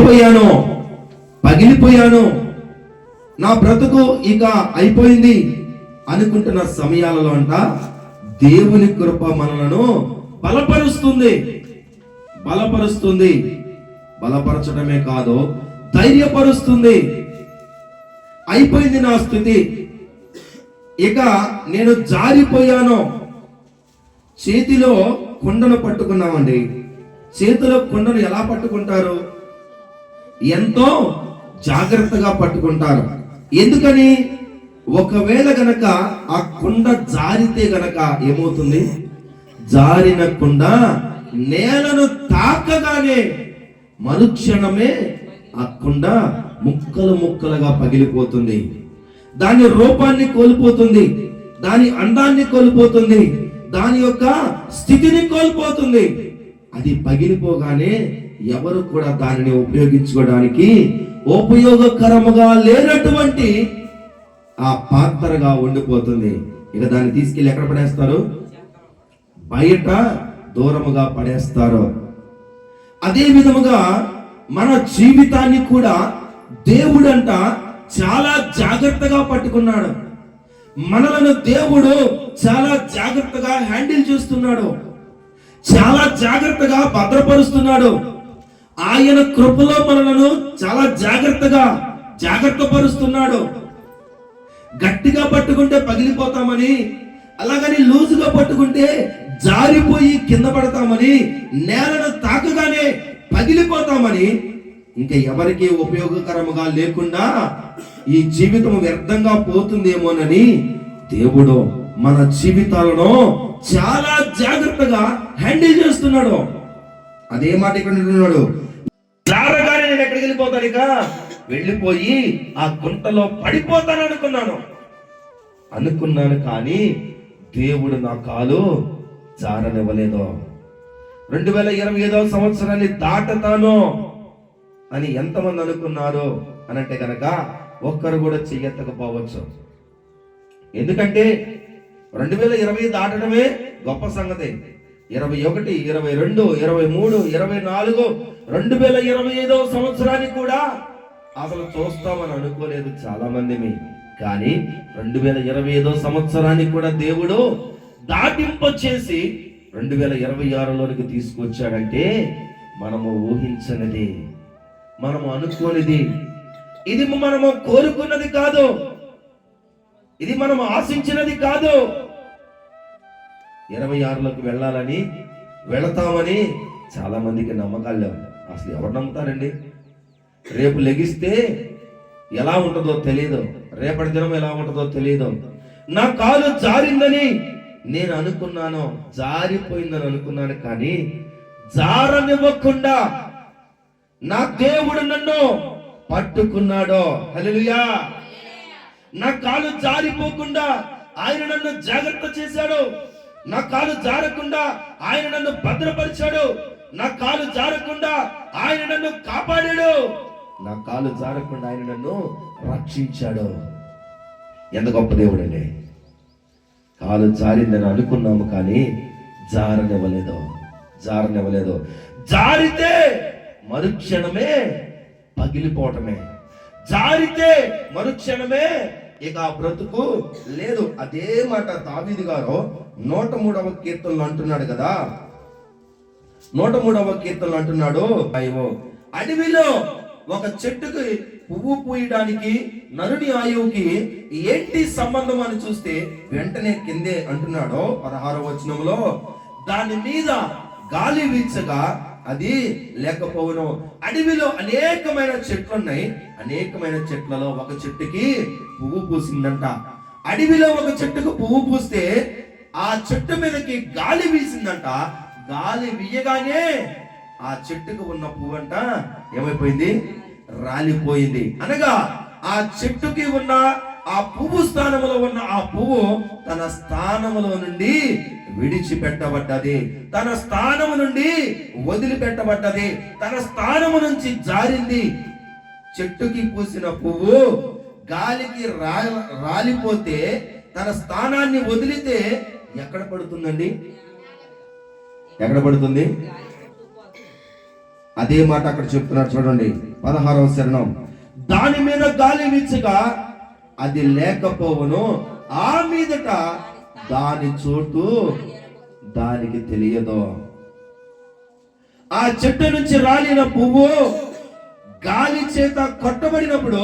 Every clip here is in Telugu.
జారిపోయాను పగిలిపోయాను. నా బ్రతుకు ఇక అయిపోయింది అనుకుంటున్న సమయాలలో అంట దేవుని కృప మనలను బలపరుస్తుంది. బలపరుస్తుంది. బలపరచడమే కాదు ధైర్యపరుస్తుంది. అయిపోయింది నా స్థితి. ఇక నేను జారిపోయాను. చేతిలో కుండను పట్టుకున్నామండి. చేతిలో కుండను ఎలా పట్టుకుంటారు? ఎంతో జాగ్రత్తగా పట్టుకుంటారు. ఎందుకని? ఒకవేళ గనక ఆ కుండ జారితే గనక ఏమవుతుంది? జారిన కుండ నేలను తాకగానే మరుక్షణమే ఆ కుండ ముక్కలు ముక్కలుగా పగిలిపోతుంది. దాని రూపాన్ని కోల్పోతుంది. దాని అందాన్ని కోల్పోతుంది. దాని యొక్క స్థితిని కోల్పోతుంది. అది పగిలిపోగానే ఎవరు కూడా దానిని ఉపయోగించుకోవడానికి ఉపయోగకరముగా లేనటువంటి ఆ పాత్రగా ఉండిపోతుంది. ఇక దాన్ని తీసుకెళ్ళి ఎక్కడ పడేస్తారు? బయట దూరముగా పడేస్తారు. అదే విధముగా మన జీవితాన్ని కూడా దేవుడంట చాలా జాగ్రత్తగా పట్టుకున్నాడు. మనలను దేవుడు చాలా జాగ్రత్తగా హ్యాండిల్ చేస్తున్నాడు. చాలా జాగ్రత్తగా భద్రపరుస్తున్నాడు. ఆయన కృపలో మనలను చాలా జాగ్రత్తగా జాగ్రత్త పరుస్తున్నాడు గట్టిగా పట్టుకుంటే పగిలిపోతామని అలాగని లూజుగా పట్టుకుంటే జారిపోయి కింద పడతామని నేలను తాకగానే పగిలిపోతామని ఇంకా ఎవరికి ఉపయోగకరముగా లేకుండా ఈ జీవితం వ్యర్థంగా పోతుందేమోనని దేవుడు మన జీవితాలను చాలా జాగ్రత్తగా హ్యాండిల్ చేస్తున్నాడు. అదే మాట ఇక్కడ ఉంటున్నాడు. నేను ఇక. వెళ్ళిపోయి ఆ గుంటలో పడిపోతాను అనుకున్నాను. అనుకున్నాను కానీ దేవుడు నా కాలు జారనివ్వలేదు. రెండు వేల ఇరవై ఐదవ సంవత్సరాన్ని దాటతాను అని ఎంతమంది అనుకున్నారు అనంటే కనుక ఒక్కరు కూడా చెయ్యెత్తకపోవచ్చు ఎందుకంటే రెండు వేల ఇరవై దాటడమే గొప్ప సంగతి. ఇరవై ఒకటి ఇరవై రెండు ఇరవై మూడు ఇరవై నాలుగు రెండు వేల ఇరవై ఐదో సంవత్సరాన్ని కూడా అసలు చూస్తామని అనుకోలేదు చాలా మందిని కానీ రెండు వేల ఇరవై ఐదో సంవత్సరానికి కూడా దేవుడు దాటింప చేసి రెండు వేల ఇరవై ఆరులోనికి తీసుకొచ్చాడంటే మనము ఊహించనిది మనము అనుకోనిది. ఇది మనము కోరుకున్నది కాదు. ఇది మనం ఆశించినది కాదు. ఇరవై ఆరులోకి వెళ్ళాలని వెళతామని చాలా మందికి నమ్మకాలు లేవు. అసలు ఎవరు నమ్ముతారండి? రేపు లెగిస్తే ఎలా ఉంటుందో తెలియదు రేపటి దినం ఎలా ఉంటుందో తెలియదు నా కాలు జారిందని నేను అనుకున్నాను జారిపోయిందని అనుకున్నాను కానీ జారనివ్వకుండా నా దేవుడు నన్ను పట్టుకున్నాడో. హల్లెలూయా. నా కాలు జారిపోకుండా ఆయన నన్ను జాగ్రత్త చేశాడు. నా కాలు జారకుండా ఆయన నన్ను భద్రపరిచాడు. నా కాలు జారకుండా ఆయన నన్ను కాపాడాడు. నా కాలు జారకుండా ఆయన నన్ను రక్షించాడు. ఎంత గొప్ప దేవుడు అండి కాలు జారిందని అనుకున్నాము కానీ జారనివ్వలేదు. జారనివ్వలేదు. జారితే మరుక్షణమే పగిలిపోవటమే. జారితే మరుక్షణమే ఇక ఆ బ్రతుకు లేదు. అదే మాట తాబీది గారు నూట మూడవ కీర్తనలు అంటున్నాడు కదా. నూట మూడవ కీర్తనలు అంటున్నాడు అయ్యో అడవిలో ఒక చెట్టుకి పువ్వు పూయడానికి నరుని ఆయువుకి ఏంటి సంబంధం అని చూస్తే వెంటనే కిందే అంటున్నాడు పదహారవ వచనంలో. దాని మీద గాలి వీచగా అది లేకపోవను. అడవిలో అనేకమైన చెట్లు ఉన్నాయి అనేకమైన చెట్లలో ఒక చెట్టుకి పువ్వు పూసిందంట. అడవిలో ఒక చెట్టుకు పువ్వు పూస్తే ఆ చెట్టు మీదకి గాలి వీసిందంట. గాలి వీయగానే ఆ చెట్టుకు ఉన్న పువ్వు అంట ఏమైపోయింది? రాలిపోయింది. అనగా ఆ చెట్టుకి ఉన్న ఆ పువ్వు స్థానములో ఉన్న ఆ పువ్వు తన స్థానములో నుండి విడిచిపెట్టబడ్డది. తన స్థానము నుండి వదిలిపెట్టబడ్డది. తన స్థానము నుంచి జారింది. చెట్టుకి పూసిన పువ్వు గాలికి రా రాలిపోతే తన స్థానాన్ని వదిలితే ఎక్కడ పడుతుందండి? ఎక్కడ పడుతుంది? అదే మాట అక్కడ చెప్తున్నాడు చూడండి. పదహారవ శరణం. దాని మీద గాలి వీచగా అది లేకపోవును ఆ మీదట దాని చోటు దానికి తెలియదు. ఆ చెట్టు నుంచి రాలిన పువ్వు గాలి చేత కొట్టబడినప్పుడు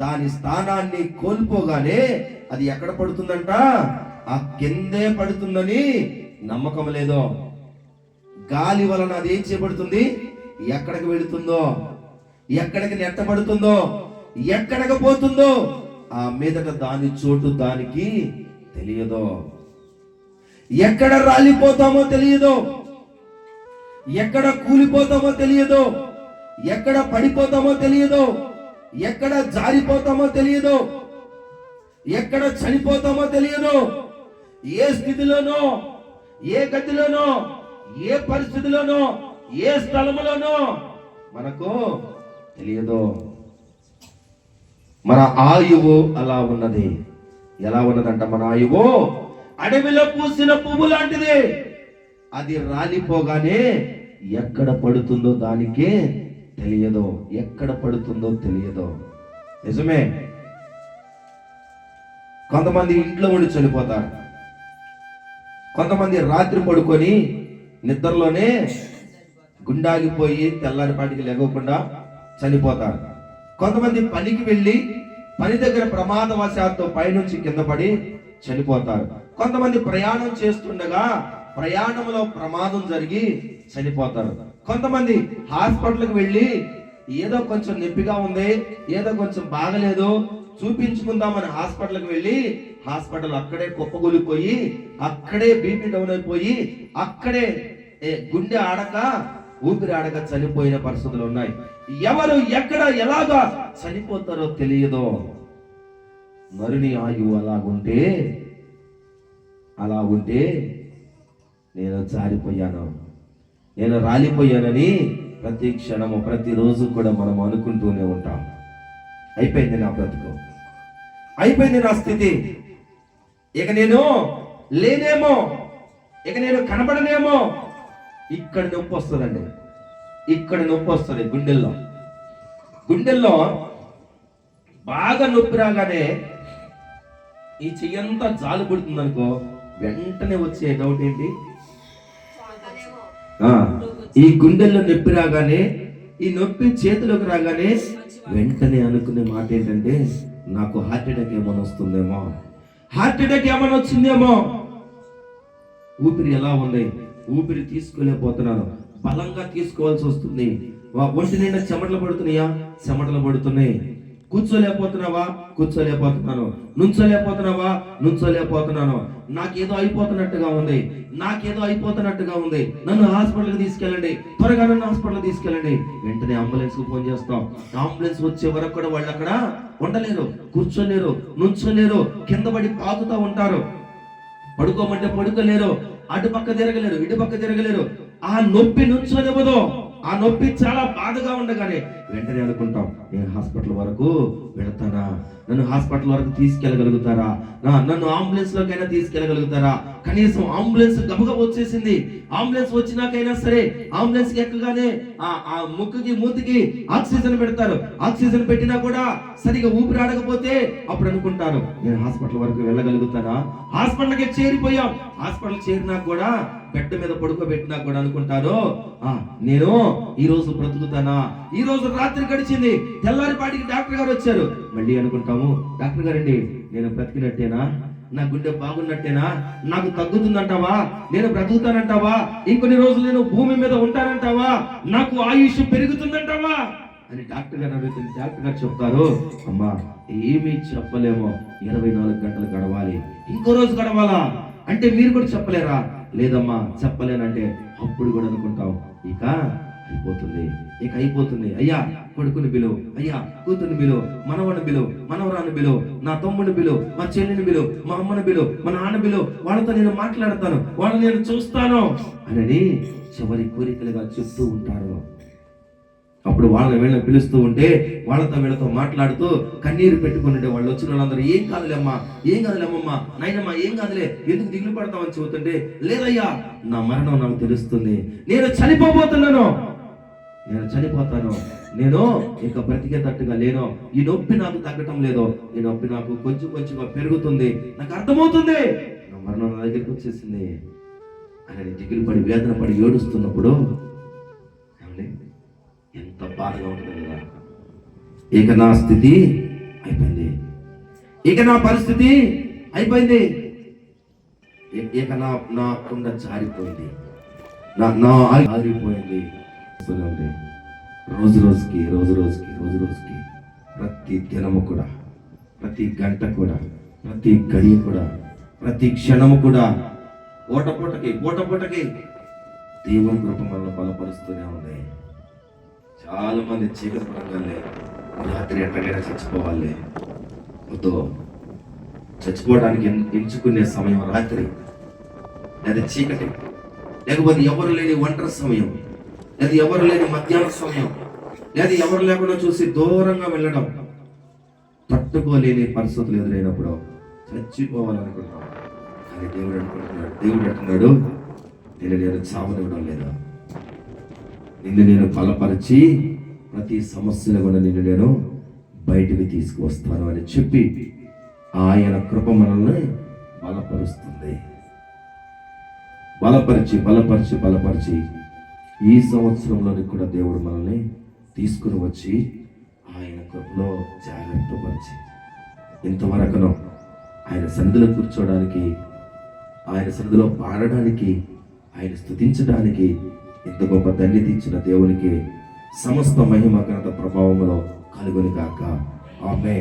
దాని స్థానాన్ని కోల్పోగానే అది ఎక్కడ పడుతుందంట? ఆ కిందే పడుతుందని నమ్మకం లేదో. గాలి వలన అది ఏం చేయబడుతుంది? ఎక్కడికి వెళుతుందో ఎక్కడికి నెట్టబడుతుందో ఎక్కడికి పోతుందో ఆ మీదట దాని చోటు దానికి తెలియదు. ఎక్కడ రాలిపోతామో తెలియదు. ఎక్కడ కూలిపోతామో తెలియదు. ఎక్కడ పడిపోతామో తెలియదు. ఎక్కడ జారిపోతామో తెలియదు. ఎక్కడ చనిపోతామో తెలియదు. ఏ స్థితిలోనో ఏ గతిలోనో ఏ పరిస్థితిలోనో ఏ స్థలములోనో మనకు తెలియదు. మన ఆయువు అలా ఉన్నది. ఎలా ఉన్నదంట మన ఆయువు? అడవిలో పూసిన పువ్వు లాంటిది. అది రాలిపోగానే ఎక్కడ పడుతుందో దానికే తెలియదు ఎక్కడ పడుతుందో తెలియదు. నిజమే. కొంతమంది ఇంట్లో ఉండి చనిపోతారు. కొంతమంది రాత్రి పడుకొని నిద్రలోనే గుండాగిపోయి తెల్లారిపాటికి లేకోకుండా చనిపోతారు. కొంతమంది పనికి వెళ్ళి పని దగ్గర ప్రమాదవశాత్తు పైనుంచి కింద పడి చనిపోతారు. కొంతమంది ప్రయాణం చేస్తుండగా ప్రయాణంలో ప్రమాదం జరిగి చనిపోతారు. కొంతమంది హాస్పిటల్కి వెళ్ళి ఏదో కొంచెం నొప్పిగా ఉంది ఏదో కొంచెం బాగలేదు చూపించుకుందామని హాస్పిటల్కి వెళ్ళి హాస్పిటల్ అక్కడే కుప్పగొలిపోయి అక్కడే బీపీ డౌన్ అయిపోయి అక్కడే ఏ, గుండె ఆడక ఊపిరాడక చనిపోయిన పరిస్థితులు ఉన్నాయి. ఎవరు ఎక్కడ ఎలాగా చనిపోతారో తెలియదో. మరిని ఆయువు అలాగుంటే అలా ఉంటే నేను జారిపోయాను. నేను రాలిపోయానని ప్రతి క్షణము ప్రతిరోజు కూడా మనం అనుకుంటూనే ఉంటాం. అయిపోయింది నా బ్రతుకు. అయిపోయింది నా స్థితి. ఇక నేను లేనేమో ఇక నేను కనబడనేమో ఇక్కడ నొప్పి వస్తుందండి. ఇక్కడ నొప్పి వస్తుంది గుండెల్లో. గుండెల్లో బాగా నొప్పి రాగానే ఈ చెయ్యంతా జాలు పుడుతుంది అనుకో వెంటనే వచ్చే డౌట్ ఏంటి? ఆ, ఈ గుండెల్లో నొప్పి రాగానే ఈ నొప్పి చేతిలోకి రాగానే వెంటనే అనుకునే మాట ఏంటంటే నాకు హార్ట్ అటాక్ ఏమైనా వస్తుందేమో. హార్ట్ అటాక్ ఏమైనా వచ్చిందేమో. ఊపిరి ఎలా ఉంది ఊపిరి తీసుకోలేకపోతున్నాను. బలంగా తీసుకోవాల్సి వస్తుంది. ఒంటి నిండా చెమటలు పడుతున్నాయా? చెమటలు పడుతున్నాయి. కూర్చోలేకపోతున్నావా? కూర్చోలేకపోతున్నాను. నుంచోలేకపోతున్నావా? నుంచోలేకపోతున్నాను. నాకేదో అయిపోతున్నట్టుగా ఉంది. నాకేదో అయిపోతున్నట్టుగా ఉంది. నన్ను హాస్పిటల్కి తీసుకెళ్ళండి. త్వరగా నన్ను హాస్పిటల్కి తీసుకెళ్ళండి. వెంటనే అంబులెన్స్కి ఫోన్ చేస్తాం. అంబులెన్స్ వచ్చే వరకు కూడా వాళ్ళు అక్కడ ఉండలేరు. కూర్చోలేరు. నుంచోలేరు. కింద పడి పాకుతూ ఉంటారు. పడుకోమంటే పడుకోలేరు. అటు పక్క తిరగలేరు ఇటు పక్క తిరగలేరు. ఆ నొప్పి నుంచోనివ్వదు ఆ నొప్పి చాలా బాధగా ఉండగానే వెంటనే అనుకుంటాం నేను హాస్పిటల్ వరకు వెళతానా నన్ను హాస్పిటల్ వరకు తీసుకెళ్ళగలుగుతారా? నా నన్ను అంబులెన్స్ లోకైనా తీసుకెళ్ళగలుగుతారా? కనీసం అంబులెన్స్ గబగబ వచ్చేసింది. అంబులెన్స్ వచ్చినాకైనా సరే అంబులెన్స్ ఎక్కగానే ఆ ఆ ముక్కుకి మూతికి ఆక్సిజన్ పెడతారు. ఆక్సిజన్ పెట్టినా కూడా సరిగా ఊపిరి ఆడకపోతే అప్పుడు అనుకుంటారు నేను హాస్పిటల్ వరకు వెళ్ళగలుగుతానా? హాస్పిటల్కి చేరిపోయాం. హాస్పిటల్ చేరినా కూడా బెడ్ మీద పడుకోబెట్టినా కూడా అనుకుంటారు? ఆ నేను ఈ రోజు బ్రతుకుతానా? ఈ రోజు రాత్రి గడిచింది. తెల్లారిపాటికి డాక్టర్ గారు వచ్చారు. మళ్ళీ అనుకుంటాము. డాక్టర్ గారండి నేను బ్రతికినట్టేనా? నా గుండె బాగున్నట్టేనా? నాకు తగ్గుతుందంటావా? నేను బ్రతుకుతానంటావా? ఇంకొన్ని రోజులు నేను భూమి మీద ఉంటానంటావా? నాకు ఆయుష్ పెరుగుతుందంటావా? అని డాక్టర్ గారు అడుగుతుంది డాక్టర్ గారు చెప్తారు. అమ్మా ఏమీ చెప్పలేమో. ఇరవై నాలుగు గంటలు గడవాలి. ఇంకో రోజు గడవాలా? అంటే మీరు కూడా చెప్పలేరా? లేదమ్మా చెప్పలేనంటే అప్పుడు కూడా అనుకుంటాం ఇక అయిపోతుంది ఇక అయిపోతుంది. అయ్యా కొడుకుని బిలువు అయ్యా కూతుని బిలువు మనవని బిలువు మనవరాని బిలువు నా తమ్ముని బిలువు మా చెల్లిని బిలువు మా అమ్మని బిలువు మా నాన్న బిలువు వాళ్ళతో నేను మాట్లాడతాను. వాళ్ళని నేను చూస్తాను. అని చివరి కోరికలుగా చెప్తూ ఉంటారు. అప్పుడు వాళ్ళని వీళ్ళని పిలుస్తూ ఉంటే వాళ్ళతో వీళ్ళతో మాట్లాడుతూ కన్నీరు పెట్టుకుని వాళ్ళు వచ్చిన వాళ్ళందరూ ఏం కాదులేమ్మా ఏం కాదులేమ్మా నాయనమ్మా ఏం కాదులే ఎందుకు దిగులు పడతామని చెబుతుంటే లేదయ్యా నా మరణం నాకు తెలుస్తుంది. నేను చనిపోబోతున్నాను. నేను చనిపోతాను. నేను ఇక బ్రతికేటట్టుగా లేను. ఈ నొప్పి నాకు తగ్గటం లేదు. ఈ నొప్పి నాకు కొంచెం కొంచెంగా పెరుగుతుంది. నాకు అర్థమవుతుంది. నా మరణం నా దగ్గరికి వచ్చేసింది. అని దిగులు పడి వేదన పడి ఏడుస్తున్నప్పుడు ఏమండి? ఎంత బాధగా ఉంటుంది కదా. ఇక నా స్థితి అయిపోయింది. ఇక నా పరిస్థితి అయిపోయింది. ఇక నా నా కుండ జారిపోయింది. నా నా ఆయువు ఆరిపోయింది రోజు రోజుకి రోజు రోజుకి రోజు రోజుకి ప్రతి దినము కూడా ప్రతి గంట కూడా ప్రతి గడియ కూడా ప్రతి క్షణము కూడా పూట పూటకి పూట పూటకి దేవుని కృప మనల్ని చాలా మంది చీకటి పడంగానే రాత్రి ఎట్టగైనా చచ్చిపోవాలి. వద్దు. చచ్చిపోవడానికి ఎంచుకునే సమయం రాత్రి. లేదా చీకటి. లేకపోతే ఎవరు లేని ఒంటరి సమయం. లేదా ఎవరు లేని మధ్యాహ్న సమయం. లేదా ఎవరు లేకుండా చూసి దూరంగా వెళ్ళడం. తట్టుకోలేని పరిస్థితులు ఎదురైనప్పుడు చచ్చిపోవాలనుకుంటాం కానీ దేవుడు అనుకుంటున్నాడు దేవుడు అంటున్నాడు నేను నేను చావనివ్వడం లేదా. నిన్ను నేను బలపరిచి ప్రతి సమస్యను కూడా నిన్ను నేను బయటికి తీసుకువస్తాను అని చెప్పి ఆయన కృప మనల్ని బలపరుస్తుంది. బలపరిచి బలపరిచి బలపరిచి ఈ సంవత్సరంలోని కూడా దేవుడు మనల్ని తీసుకుని వచ్చి ఆయన కృపలో జాగ్రత్తపరిచి ఇంతవరకును ఆయన సన్నిధిలో కూర్చోవడానికి ఆయన సన్నిధిలో పాడడానికి ఆయన స్థుతించడానికి ఇంత గొప్ప ధన్యత తెచ్చిన దేవునికి సమస్త మహిమ ఘనత ప్రభావములో కలుగుని కాక ఆమె